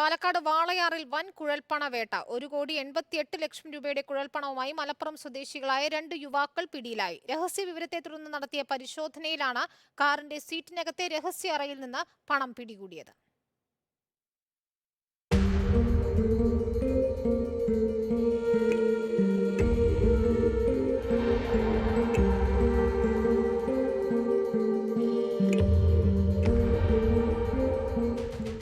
പാലക്കാട് വാളയാറിൽ വൻ കുഴൽപ്പണ വേട്ട. ഒരു കോടി എൺപത്തിയെട്ട് ലക്ഷം രൂപയുടെ കുഴൽപ്പണവുമായി മലപ്പുറം സ്വദേശികളായ രണ്ട് യുവാക്കൾ പിടിയിലായി. രഹസ്യ വിവരത്തെ തുടർന്ന് നടത്തിയ പരിശോധനയിലാണ് കാറിന്റെ സീറ്റിനകത്തെ രഹസ്യ അറയിൽ നിന്ന് പണം പിടികൂടിയത്.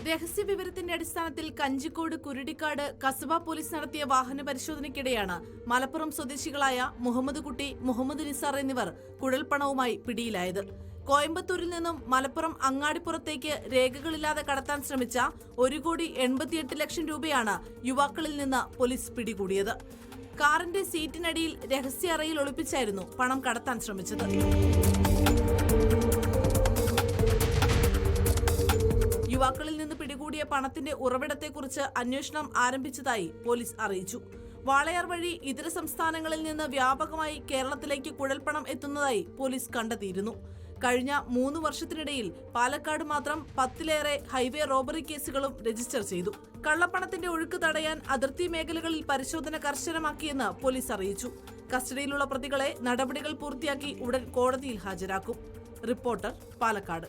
രഹസ്യവിവരത്തിന്റെ അടിസ്ഥാനത്തിൽ കഞ്ചിക്കോട് കുരുടിക്കാട് കസബ പോലീസ് നടത്തിയ വാഹന പരിശോധനയ്ക്കിടെയാണ് മലപ്പുറം സ്വദേശികളായ മുഹമ്മദ് കുട്ടി മുഹമ്മദ് നിസാർ എന്നിവർ കുഴൽപ്പണവുമായി പിടിയിലായത്. കോയമ്പത്തൂരിൽ നിന്നും മലപ്പുറം അങ്ങാടിപ്പുറത്തേക്ക് രേഖകളില്ലാതെ കടത്താൻ ശ്രമിച്ച ഒരു കോടി എൺപത്തിയെട്ട് ലക്ഷം രൂപയാണ് യുവാക്കളിൽ നിന്ന് പോലീസ് പിടികൂടിയത്. കാറിന്റെ സീറ്റിനടിയിൽ രഹസ്യ അറയിൽ ഒളിപ്പിച്ചായിരുന്നു പണം കടത്താൻ ശ്രമിച്ചത്. യുവാക്കളിൽ നിന്ന് പണത്തിന്റെ ഉറവിടത്തെക്കുറിച്ച് അന്വേഷണം ആരംഭിച്ചതായി പോലീസ് അറിയിച്ചു. വാളയാർ വഴി ഇതര സംസ്ഥാനങ്ങളിൽ നിന്ന് വ്യാപകമായി കേരളത്തിലേക്ക് കുഴൽപ്പണം എത്തുന്നതായി പോലീസ് കണ്ടെത്തിയിരുന്നു. കഴിഞ്ഞ മൂന്ന് വർഷത്തിനിടയിൽ പാലക്കാട് മാത്രം പത്തിലേറെ ഹൈവേ റോബറി കേസുകളും രജിസ്റ്റർ ചെയ്തു. കള്ളപ്പണത്തിന്റെ ഒഴുക്ക് തടയാൻ അതിർത്തി മേഖലകളിൽ പരിശോധന കർശനമാക്കിയെന്ന് പോലീസ് അറിയിച്ചു. കസ്റ്റഡിയിലുള്ള പ്രതികളെ നടപടികൾ പൂർത്തിയാക്കി ഉടൻ കോടതിയിൽ ഹാജരാക്കും. റിപ്പോർട്ടർ പാലക്കാട്.